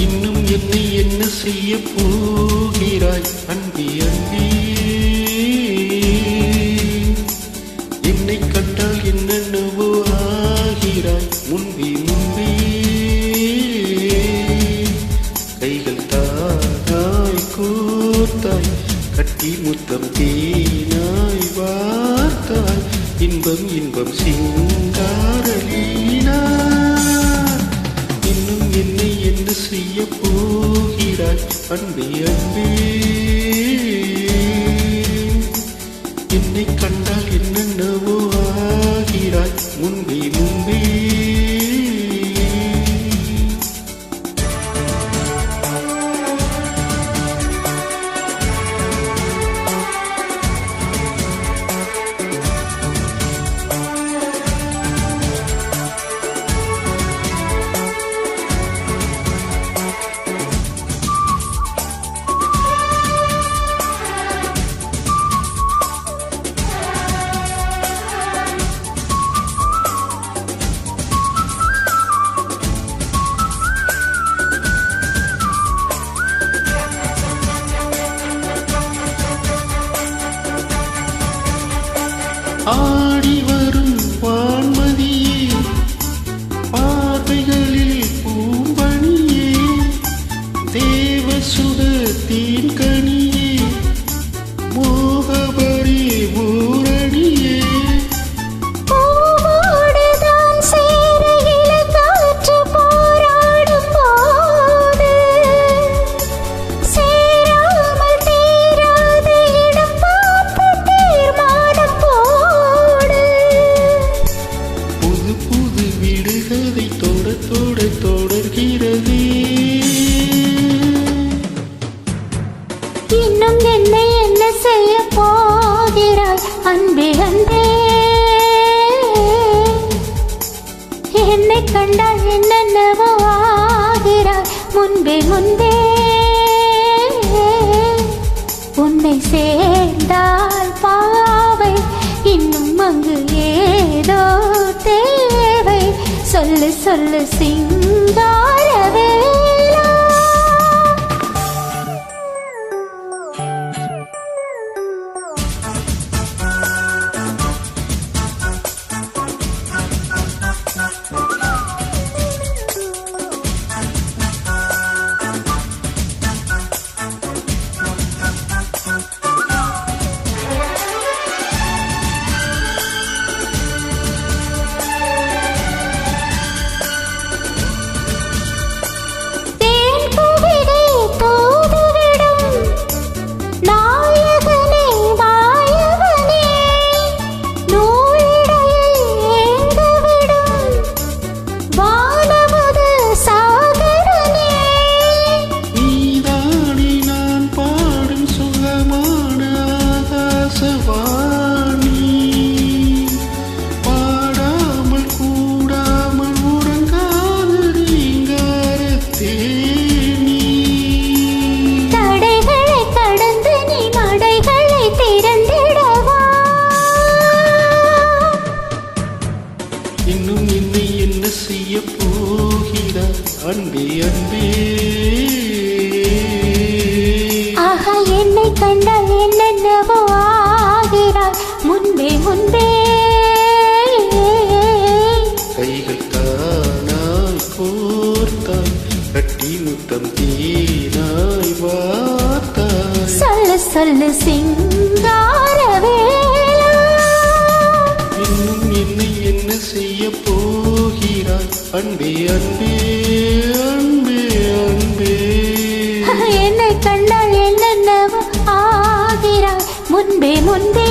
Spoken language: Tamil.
இன்னும் என்னை என்ன செய்ய போகிறாய்? அன்பி அன்பி. என்னை கண்டால் என்னென்னவோ ஆகிறாய்? முன்பி முன்பி. கைகள் தானாய் கூர்த்தாய் கட்டி முத்தம் தேனாய் வார்த்தாய். இன்பம் இன்பம் சிங்காரலீனா அன்பே அன்பே. என்னை கண்டால் என்னென்னவோ ஆகிறாய் முன்பே முன்பே ஆடி வரும் அன்பே அன்பே என்னை கண்டால் என்னென்னவோ ஆகிறாய். முன்பே முன்பே உன்னை சேர்ந்தால் பாவை. இன்னும் அங்கு ஏதோ தேவை. சொல்லு சொல்லு சிங்கா அன்பே அன்பே. ஆஹா என்னை கண்டால் என்னென்னவோ ஆகிறாய். முன்பே முன்பே. கைகள் தானாய் கோர்த்தாய் கட்டி முத்தம் தீனாய் வார்த்தாய். சொல்லு சொல்லு சிங்காரவேலா போகிறாய் அன்பே அன்பே அன்பே அன்பே. என்னை கண்டால் என்னென்னவோ ஆகிறாய் முன்பே முன்பே